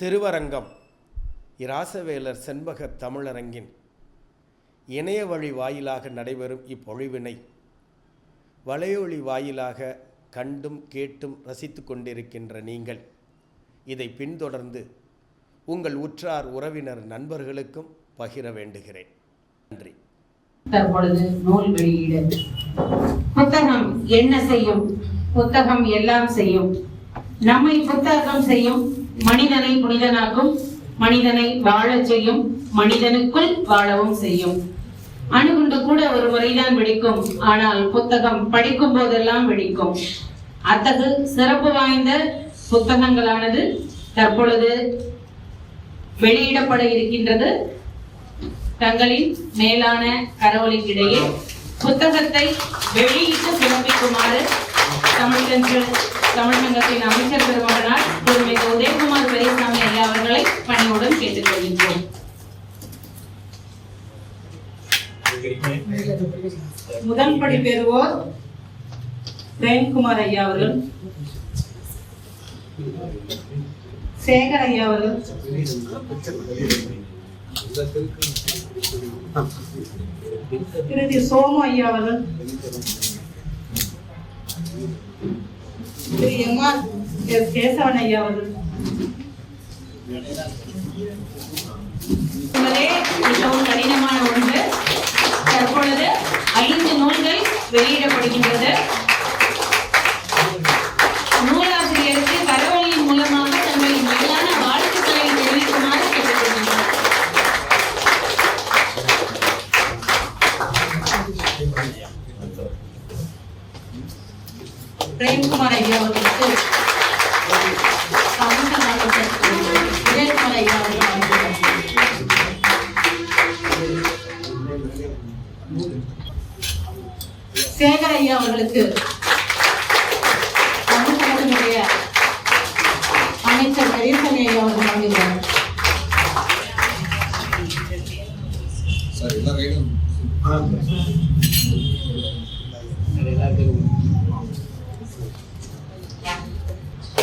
திருவரங்கம். இராசவேலர் செண்பக தமிழரங்கின் இணைய வழி வாயிலாக நடைபெறும் இப்பொழிவினை வலையொலி வாயிலாக கண்டும் கேட்டும் ரசித்து கொண்டிருக்கின்ற நீங்கள். இதை பின்தொடர்ந்து உங்கள் உற்றார் உறவினர் நண்பர்களுக்கும் பகிர வேண்டுகிறேன். நன்றி. தற்பொழுது நூல் வெளியீடு. புத்தகம் என்ன செய்யும்? புத்தகம் எல்லாம் செய்யும். நம்மை புத்தகம் செய்யும் மனிதனை புனிதனாக்கும் மனிதனை வாழச் செய்யும் மனிதனுக்குள் வாழவும் செய்யும். அணுகுண்டு கூட ஒரு முறைதான் வெடிக்கும் ஆனால் புத்தகம் படிக்கும் போதெல்லாம் வெடிக்கும். அத்தகு சிறப்பு வாய்ந்த புத்தகங்களானது தற்பொழுது வெளியிடப்பட இருக்கின்றது. தங்களின் மேலான கரவொலிக்கிடையே புத்தகத்தை வெளியிட்டு சிறப்பிக்குமாறு தமிழ்கன்று அமைச்சர் உதயகுமார் பெரியசாமி ஐயா அவர்களை பணியுடன் கேட்டுக்கொள்கின்றோம். முதல் படி பெறுவோர் பிரேம்குமார் ஐயா அவர்கள். சேகர் ஐயா அவர்கள். திருதி சோமு ஐயா அவர்கள். திரு எம் எஸ் கேசவன் ஐயா அவர்கள் மிகவும் கடினமான ஒன்று. தற்பொழுது ஐந்து நூல்கள் வெளியிடப்படுகின்றது நூலாசிரியருக்கு கரவொலியின் மூலமாக தங்களின் மேலான வாழ்த்துக்களை தெரிவிக்குமாறு கேட்டுக்கொள்கின்றோம் பிரேம்குமார் ஐயா அவர்களுக்கு சமூக நலத்துறை விஜயகுமார் ஐயா அவர்கள் சேகர் ஐயா அவர்களுக்கு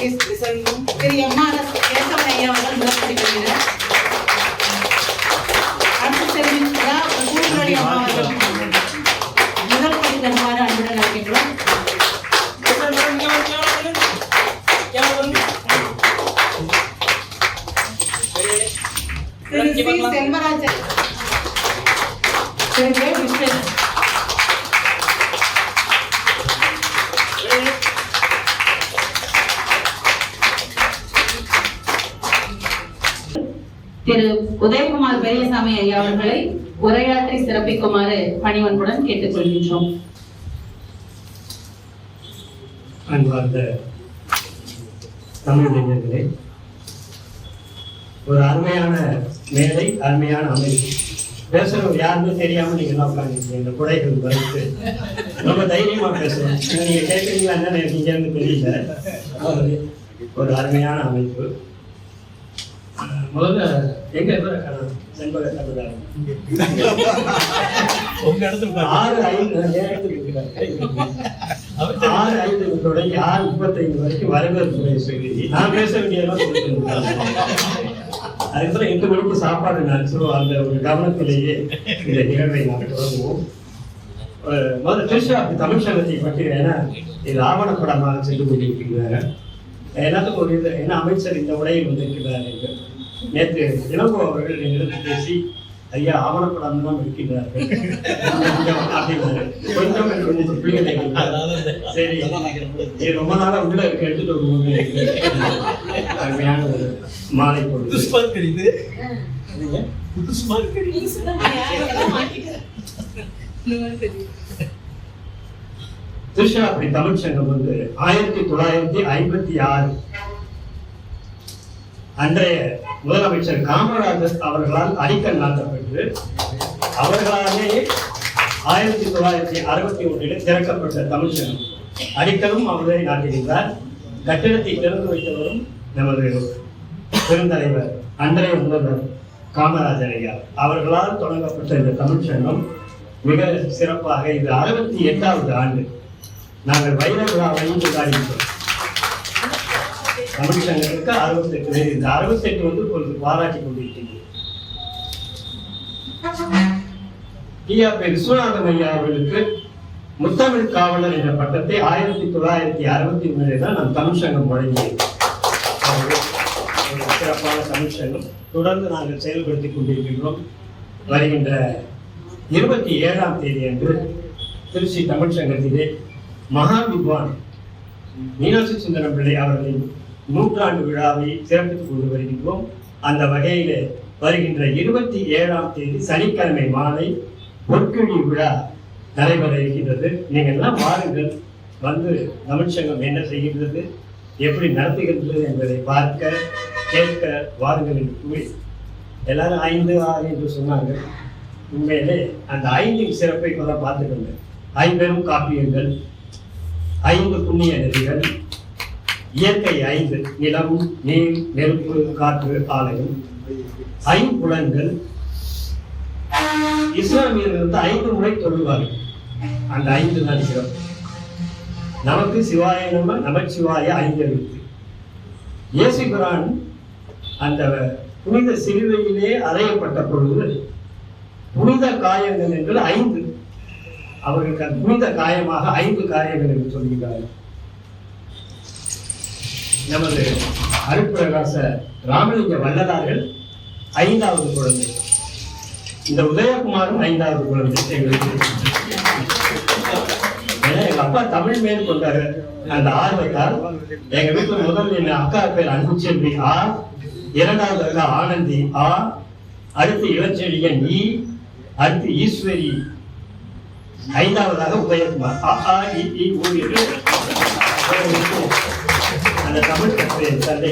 திரு எம் ஆர் எஸ் திரு உதயகுமார் பெரியசாமி ஐயா அவர்களை உரையாற்றி சிறப்பிக்குமாறு பணிவன்புடன் கேட்டுக்கொள்கின்றோம். அன்பார்ந்த தமிழ் ஒரு அருமையான மேடை அருமையான அமைப்பு. பேசுறவங்க யாருமே தெரியாம நீங்க என்ன உட்காந்துருக்கீங்க இந்த குடைகள் வரைத்து ரொம்ப தைரியமா பேசுறோம். நீங்க கேட்குறீங்களா என்ன நீங்கன்னு தெரியல. ஒரு அருமையான அமைப்பு. முதல்ல எங்க இவரை காணோம்? ஆறு ஐந்து ஏன் இடத்துக்கு இருக்கிறார்? ஆறு ஐந்து தொடங்கி ஆறு முப்பத்தைந்து வரைக்கும் வரவேற்புரை சொல்லி நான் பேச வேண்டியதெல்லாம் சொல்லிட்டு. அதுக்கப்புறம் எட்டு மணிக்கு சாப்பாடு நினைச்சிருவோம் அந்த ஒரு கவனத்திலேயே இந்த நிகழ்வை நாம் தொடங்குவோம் முதல்ல திருஷா தமிழ் சங்கத்தை பற்றி ஏன்னா இது ஆவணப்படமாக சென்று கொண்டிருக்கிறாங்க எல்லாத்துக்கும் ஒரு இது என்ன அமைச்சர் இந்த உடையில் வந்திருக்கிறார் என்று நேற்று இளங்கோ அவர்கள் என்னிடத்தில் பேசி ஐயா ஆவணப்படம் தான் இருக்கின்றார்கள் கொஞ்சம். கொஞ்சம் பிள்ளைகளை. சரி. ரொம்ப நாளா உள்ள இருக்கு எடுத்துட்டு வருவோம் அருமையான ஒரு மாலை பொழுது. திருஷாபுரி தமிழ் சங்கம் வந்து ஆயிரத்தி தொள்ளாயிரத்தி ஐம்பத்தி ஆறு அன்றைய முதலமைச்சர் காமராஜர் அவர்களால் அடிக்கல் நாட்டப்பட்டு அவர்களாலே ஆயிரத்தி தொள்ளாயிரத்தி அறுபத்தி ஒன்றில் திறக்கப்பட்ட தமிழ் சங்கம் அடிக்கலும் அவரே நாட்டியிருந்தார் கட்டிடத்தை திறந்து வைத்தவரும் நமது பெருந்தலைவர் அன்றைய முதல்வர் காமராஜர் ஐயா. அவர்களால் தொடங்கப்பட்ட இந்த தமிழ் சங்கம் மிக சிறப்பாக இது அறுபத்தி எட்டாவது ஆண்டு நாங்கள் வைர விழாவையும் தமிழ் சங்கத்துக்கு அறுபத்தெட்டு பேர் இந்த அறுபத்தெட்டு வந்து இப்பொழுது பாராட்டி கொண்டிருக்கின்றது டிஆர்பி விஸ்வநாதன் ஐயா அவர்களுக்கு முத்தமிழ் காவலர் என்ற பட்டத்தை ஆயிரத்தி தொள்ளாயிரத்தி அறுபத்தி மூணில் தான் நம் தமிழ் சங்கம் வழங்கியது. சிறப்பான தமிழ் சங்கம். தொடர்ந்து நாங்கள் செயல்படுத்திக் கொண்டிருக்கின்றோம். வருகின்ற இருபத்தி ஏழாம் தேதி அன்று திருச்சி தமிழ் சங்கத்திலே மகா வித்வான் மீனாட்சி சுந்தரம் பிள்ளை அவர்களின் நூற்றாண்டு விழாவை சிறப்பித்துக் கொண்டு வருகின்றோம். அந்த வகையிலே வருகின்ற இருபத்தி ஏழாம் தேதி சனிக்கிழமை மாலை பொற்கிழி விழா நடைபெற இருக்கின்றது. நீங்கள் எல்லாம் வாருங்கள். வந்து தமிழ்ச்சங்கம் என்ன செய்கின்றது எப்படி நடத்துகின்றது என்பதை பார்க்க கேட்க வாருங்கள் என்று கூறி எல்லாரும் ஐந்து ஆறு என்று சொன்னாங்க உண்மையிலே அந்த ஐந்தின் சிறப்பை கூட பார்த்துக்கோங்க ஐம்பெரும் காப்பியங்கள் ஐந்து புண்ணிய நதிகள் இயற்கை ஐந்து நிலம் நீர் நெருப்பு காற்று ஆலயம் ஐம்புலன்கள் இஸ்லாமியர்கள் வந்து ஐந்து முறை தொழுவார்கள் அந்த ஐந்து தான் சிறப்பு. நமக்கு சிவாய நம்ம நமச்சிவாய ஐந்து எழுத்து இயேசு குரான் அந்த புனித சிலுவையிலே அறையப்பட்ட பொழுது புனித காயங்கள் என்று ஐந்து. அவர்களுக்கு புனித காயமாக ஐந்து காயங்கள் என்று சொல்கிறார்கள் நமது அருப்புரகாச ராமலிங்க வல்லதார்கள் ஐந்தாவது குழந்தை. இந்த உதயகுமாரும் ஐந்தாவது குழந்தை. எங்களுக்கு ஏன்னா எங்க அப்பா தமிழ் மேல் கொண்டாரு. அந்த ஆர்வத்தால் எங்க வீட்டுல முதல் என் அக்கா பேர் அன்புச்செல்வி ஆ. இரண்டாவது அக்கா ஆனந்தி ஆ. அடுத்து இளச்செழியன் இ. அடுத்து ஈஸ்வரி. ஐந்தாவதாக உதயகுமார். அ ஆ இ இ அந்த தமிழ் கற்று தந்தை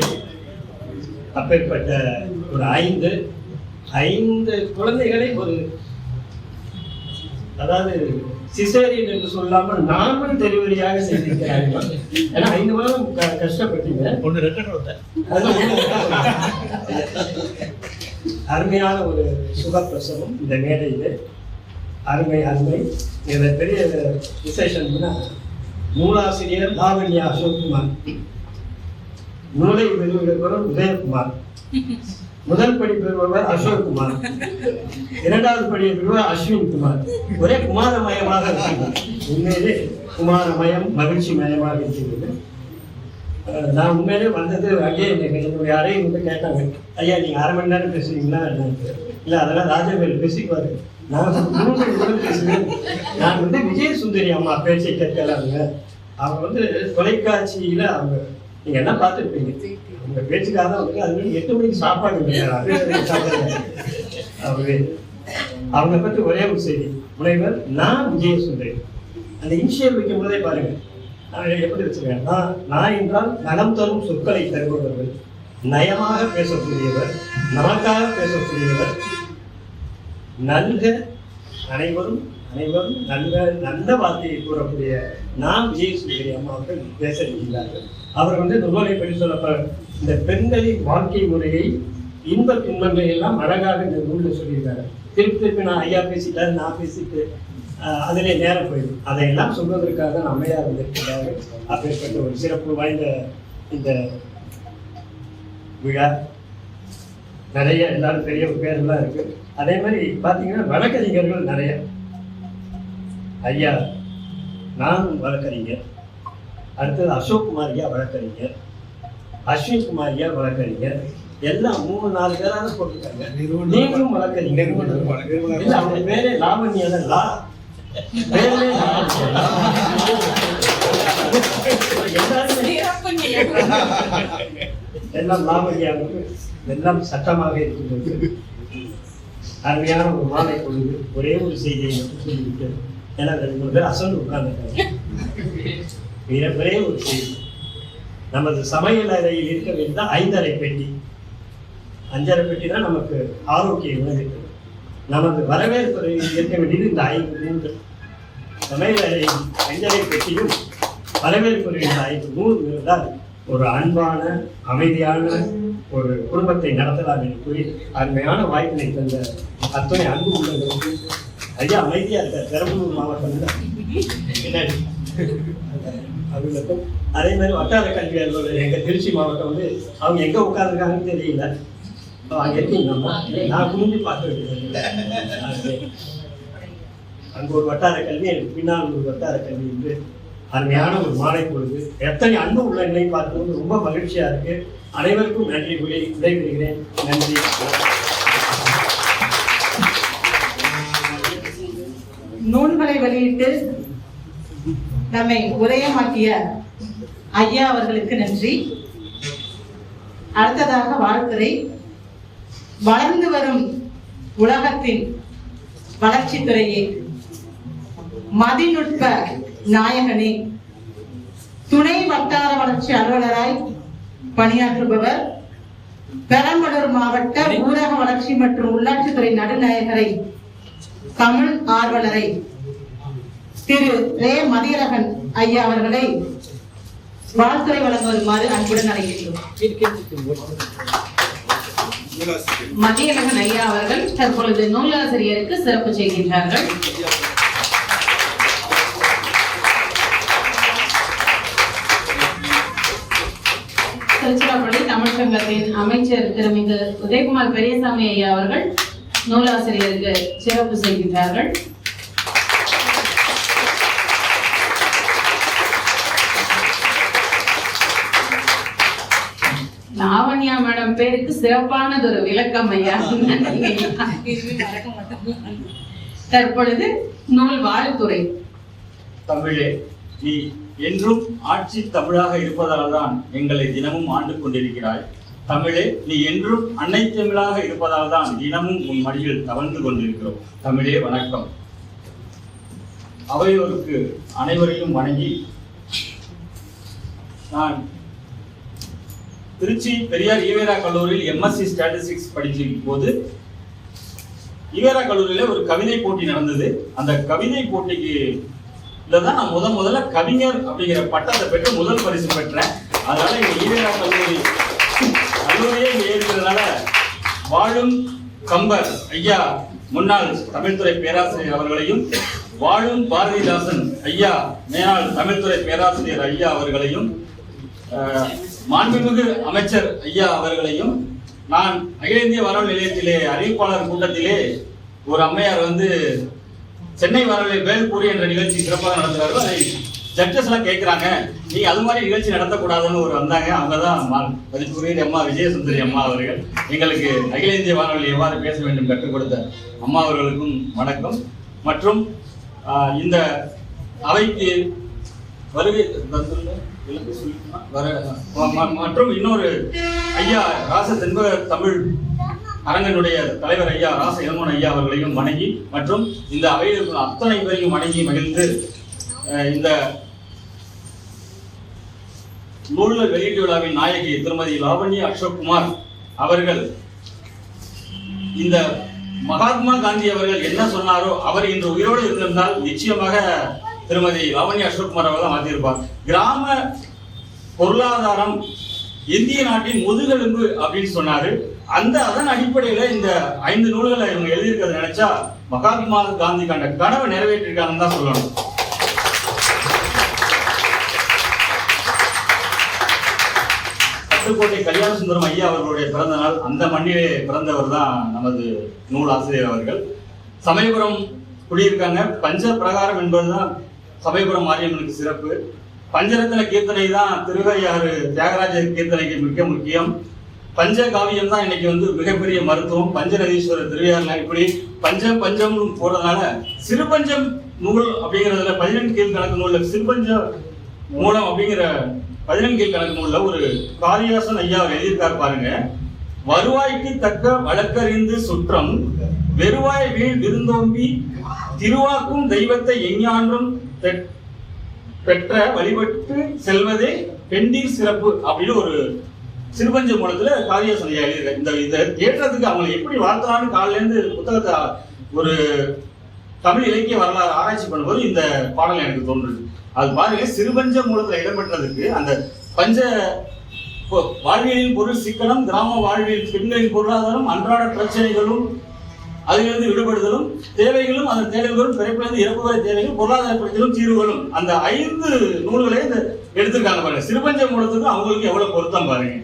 அப்பேற்பட்ட ஒரு ஐந்து ஐந்து குழந்தைகளை ஒரு அதாவது சிசேரியன் என்று சொல்லாமல் நார்மல் டெலிவரியாக செய்திருக்கிறார்கள். ஏன்னா ஐந்து மாதம் க- கஷ்டப்பட்டீங்க. ஒன்று ரெண்டு அருமையான ஒரு சுகப்பிரசவம் இந்த மேடையில். அருமை அருமை. இதில் பெரிய விசேஷம்னா நூலாசிரியர் லாவண்யா அசோக்குமார். நூலை வெளியிடுபவர் உதயகுமார். முதல் படி பெறுபவர் அசோக்குமார். இரண்டாவது படி பெறுவர் அஸ்வின் குமார் ஒரே குமாரமயமாக இருக்கிறது உண்மையிலே குமாரமயம் மகிழ்ச்சி மயமாக இருக்கிறது நான் உண்மையிலே வந்தது அங்கே என்னுடைய அறையை வந்து கேட்டாங்க. ஐயா நீங்க அரை மணி நேரம் பேசுறீங்களா? இல்லை இல்ல அதெல்லாம் ராஜாவேல் பேசிக்குவாரு. நான் மூன்று பேசுவேன். நான் வந்து விஜய சுந்தரி அம்மா பேச்சை கேட்கலாங்க. அவங்க வந்து தொலைக்காட்சியில அவங்க நீங்க என்ன பார்த்துருப்பீங்க? உங்க பேச்சுக்காக தான் வந்து அது மாதிரி எட்டு மணிக்கு சாப்பாடு கிடையாது. அவங்க பற்றி ஒரே ஒரு செய்தி. முனைவர் நான் விஜய சுந்தரி அந்த இனிஷியல் வைக்கும் போதே பாருங்க. நான் எப்படி வச்சிருக்கேன் நான் நான் என்றால் நலம் தரும் சொற்களை தருபவர்கள் நயமாக பேசக்கூடியவர் நமக்காக பேசக்கூடியவர் நல்க அனைவரும் அனைவரும் நல்ல நல்ல வார்த்தையை கூறக்கூடிய நாம் விஜய் சுந்தரி அம்மா அவர்கள் பேச இருக்கிறார்கள் அவர் வந்து நுகர்வை பற்றி சொல்லப்ப இந்த பெண்களின் வாழ்க்கை முறையை இன்ப துன்பங்களை எல்லாம் அழகாக இந்த நூலில் சொல்லியிருக்காரு. திருப்பி திருப்பி நான் ஐயா பேசிட்டாரு நான் பேசிட்டு அதிலே நேரம் போயிடும் அதையெல்லாம் சொல்வதற்காக தான் அம்மையார் வந்திருக்கிறார்கள் அப்பேற்பட்ட ஒரு சிறப்பு வாய்ந்த இந்த விழா. நிறைய எல்லாரும் பெரிய பேர்லாம் இருக்கு. அதே மாதிரி பார்த்தீங்கன்னா வழக்கறிஞர்கள் நிறைய. ஐயா நான் வழக்கறிஞர். அடுத்தது அசோக் குமார் ஐயா வழக்கறிஞர். அஸ்வின் குமார் ஐயா வழக்கறிஞர். எல்லாம் மூணு நாலு பேராக போட்டிருக்காங்க. நீங்களும் வழக்கறிஞர். இல்ல அவங்க பேரே லாவண்யா தான் லா. எல்லாருமே எல்லாம் லாவண்யாவுக்கு எல்லாம் சட்டமாக இருக்கின்றது. அருமையான ஒரு மாலை பொழுது ஒரே ஒரு செய்தியை மட்டும் ஏன்னா ரெண்டு மூணு பேர் அசந்து உட்கார்ந்துருக்காங்க. ஒரே ஒரு செய்தி. நமது சமையல் அறையில் இருக்க வேண்டிய ஐந்தரை பெட்டி. அஞ்சரை பெட்டி தான் நமக்கு ஆரோக்கிய உணவு நமது வரவேற்பு இருக்க வேண்டியது இந்த ஐந்து மூன்று. சமையல் அறையில் அஞ்சரை பெட்டியும் வரவேற்பு இந்த ஐந்து மூன்று இருந்தால் ஒரு அன்பான அமைதியான ஒரு குடும்பத்தை நடத்தலாம் என்று கூறி அருமையான வாய்ப்பினை தந்த அத்தனை அன்பு உள்ளவர்களுக்கு ஐயா அமைதியா இருக்க பெரம்பலூர் மாவட்டம் பின்னாடி. அவங்களுக்கும் அதே மாதிரி வட்டார கல்வி அலுவலர் எங்கள் திருச்சி மாவட்டம் வந்து அவங்க எங்கே உட்காந்துருக்காங்கன்னு தெரியல. அங்கே இருக்கீங்கம்மா நான் குனிஞ்சு பார்த்து அங்கே ஒரு வட்டார கல்வி எனக்கு பின்னால் ஒரு வட்டார கல்வி என்று அருமையான ஒரு மாலை பொழுது. எத்தனை அன்பு உள்ளங்களை பார்க்கும்போது ரொம்ப மகிழ்ச்சியா இருக்கு. அனைவருக்கும் நன்றி கூறி விடைபெறுகிறேன். நன்றி. வெளியிட்டு நம்மை உதயமாக்கிய ஐயா அவர்களுக்கு நன்றி. அடுத்ததாக வாழ்த்துறை. வளர்ந்து வரும் உலகத்தின் வளர்ச்சித்துறையே மதிநுட்ப நாயகனே துணை வட்டார வளர்ச்சி அலுவலராய் பணியாற்றுபவர் பெரம்பலூர் மாவட்ட ஊரக வளர்ச்சி மற்றும் உள்ளாட்சித்துறை நடுநாயகரை தமிழ் ஆர்வலரை திரு ரே மதியழகன் ஐயா அவர்களை வாழ்த்துறை வழங்குமாறு அன்புடன் அடைகின்றோம் மதியழகன் ஐயா அவர்கள் தற்பொழுது நூலாசிரியருக்கு சிறப்பு செய்கின்றார்கள். திருச்சிராப்பள்ளி தமிழ்ச்சங்கத்தின் அமைச்சர் திருமிகு உதயகுமார் பெரியசாமி ஐயா அவர்கள் நூலாசிரியருக்கு சிறப்பு செய்கின்றார்கள். லாவண்யா மேடம் பேருக்கு சிறப்பானதொரு விளக்கம் ஐயா. தற்பொழுது நூல் வாழ்த்துறை தமிழே நீ என்றும் ஆட்சி தமிழாக இருப்பதால்தான் எங்களை தினமும் ஆண்டு கொண்டிருக்கிறாய். தமிழே நீ என்றும் அன்னை தமிழாக இருப்பதால் தான் தினமும் உன் மடியில் தவழ்ந்து கொண்டிருக்கிறோம். தமிழே வணக்கம். அவையோருக்கு அனைவரையும் வணங்கி நான் திருச்சி பெரியார் ஈவேரா கல்லூரியில் எம்எஸ்சி ஸ்டாட்டிஸ்டிக்ஸ் படிக்கும் போது ஈவேரா கல்லூரியில ஒரு கவிதை போட்டி நடந்தது. அந்த கவிதை போட்டிக்கு தான் நான் முத முதல்ல கவிஞர் அப்படிங்கிற பட்டத்தை பெற்று முதல் பரிசு பெற்றேன். அதனால இங்க ஈவேரா கல்லூரி கல்லூரியே இங்க இருக்கிறதுனால வாழும் கம்பர் ஐயா முன்னாள் தமிழ்துறை பேராசிரியர் அவர்களையும் வாழும் பாரதிதாசன் ஐயா மேலாள் தமிழ்துறை பேராசிரியர் ஐயா அவர்களையும் மாண்புமிகு அமைச்சர் ஐயா அவர்களையும் நான் அகில இந்திய வரவு நிலையத்திலே அறிவிப்பாளர் கூட்டத்திலே ஒரு அம்மையார் வந்து சென்னை வரவில் வேல்பூரி என்ற நிகழ்ச்சி சிறப்பாக நடத்துறாரு அதை ஜட்ஜஸ் எல்லாம் கேட்கிறாங்க. நீங்க அது மாதிரி நிகழ்ச்சி நடத்தக்கூடாதுன்னு ஒரு வந்தாங்க. அவங்க தான் மதிப்புக்குரிய அம்மா விஜயசுந்தரி அம்மா அவர்கள். எங்களுக்கு அகில இந்திய வானொலி எவ்வாறு பேச வேண்டும் கற்றுக் கொடுத்த அம்மா அவர்களுக்கும் வணக்கம். மற்றும் இந்த அவைக்கு வருகை தந்துள்ள மற்றும் இன்னொரு ஐயா ராச தென்ப தமிழ் அரங்கனுடைய தலைவர் ஐயா ராச இளமோன் ஐயா அவர்களையும் வணங்கி மற்றும் இந்த அவையில் இருக்கிற அத்தனை பேரையும் வணங்கி மகிழ்ந்து அஹ், இந்த நூலர் வெளியீட்டு விழாவின் நாயகி திருமதி லாவண்யா அசோக்குமார் அவர்கள் இந்த மகாத்மா காந்தி அவர்கள் என்ன சொன்னாரோ அவர் இன்று உயிரோடு இருந்திருந்தால் நிச்சயமாக திருமதி லாவண்யா அசோக்குமார் அவர்கள் தான் மாற்றியிருப்பார் கிராம பொருளாதாரம் இந்திய நாட்டின் முதுகெலும்பு அப்படின்னு சொன்னாரு. அந்த அதன் அடிப்படையில இந்த ஐந்து நூல்களை இவங்க எழுதியிருக்கிறத நினைச்சா மகாத்மா காந்தி கண்ட கனவை நிறைவேற்றிருக்காங்கன்னு தான் சொல்லணும். பட்டுக்கோட்டை கல்யாண சுந்தரம் ஐயா அவர்களுடைய பிறந்த நாள் அந்த மண்ணிலே பிறந்தவர் தான் நமது நூல் ஆசிரியர் அவர்கள். சமயபுரம் குடியிருக்காங்க. பஞ்ச பிரகாரம் என்பதுதான் சபைபுரம் மாரியம்மனுக்கு சிறப்பு. பஞ்சரத்ன கீர்த்தனை தான் திருவையாறு தியாகராஜர் கீர்த்தனைக்கு மிக முக்கியம். பஞ்ச காவியம் தான் இன்னைக்கு வந்து மிகப்பெரிய மருத்துவம். பஞ்சநதீஸ்வரர் திருவையாறுல இப்படி பஞ்சம் பஞ்சம்னு போடுறதுனால சிறுபஞ்சம் நூல் அப்படிங்கிறதுல பதினெண்டு கீழ் கணக்கு நூலில் சிறுபஞ்ச மூலம் அப்படிங்கிற பதினெண்டு கீழ் கணக்கு நூலில் ஒரு காளியாசன் ஐயா எழுதியிருக்கார் பாருங்க. வருவாய்க்கு தக்க வழக்கறிந்து சுற்றம் வெறுவாய் வீழ் விருந்தோம்பி திருவாக்கும் தெய்வத்தை எஞ்ஞான்றும் பெற்ற வழிபட்டு செல்வதே பெண்டீர் சிறப்பு அப்படின்னு ஒரு சிறுபஞ்ச மூலத்துல காரியா ஐயா இந்த இதை ஏற்றத்துக்கு அவங்களை எப்படி வளர்த்தலான்னு காலையில இருந்து புத்தகத்தை ஒரு தமிழ் இலக்கிய வரலாறு ஆராய்ச்சி பண்ணும்போது இந்த பாடல் எனக்கு தோன்றுது. அது பாருங்க சிறுபஞ்ச மூலத்துல இடம்பெற்றதுக்கு அந்த பஞ்ச வாழ்வியலின் பொருள் சிக்கனம் கிராம வாழ்வியல் பெண்களின் பொருளாதாரம் அன்றாட பிரச்சனைகளும் அதிலிருந்து விடுபடுதலும் தேவைகளும் அந்த தேவைகளும் பிறப்பிலிருந்து இறப்பு வரை தேவைகள் பொருளாதார பிரச்சனைகளும் தீர்வுகளும். அந்த ஐந்து நூல்களை இந்த எடுத்திருக்காங்க பாருங்க. சிறுபஞ்ச மூலத்துக்கு அவங்களுக்கு எவ்வளவு பொருத்தம் பாருங்க.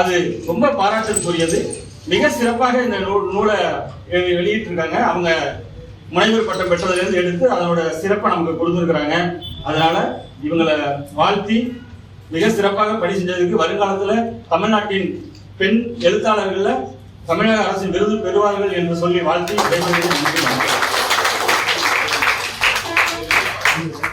அது ரொம்ப பாராட்டுக்குரியது. மிக சிறப்பாக இந்த நூல் நூலை வெளியிட்டிருக்காங்க. அவங்க முனைவர் பட்டம் பெற்றதிலிருந்து எடுத்து அதனோட சிறப்பை நமக்கு கொடுத்துருக்குறாங்க. அதனால இவங்களை வாழ்த்தி மிக சிறப்பாக பணி செஞ்சதுக்கு வருங்காலத்தில் தமிழ்நாட்டின் பெண் எழுத்தாளர்களில் தமிழக அரசின் விருது பெறுவார்கள் என்று சொல்லி வாழ்த்தி விடைபெறுகிறேன். நன்றி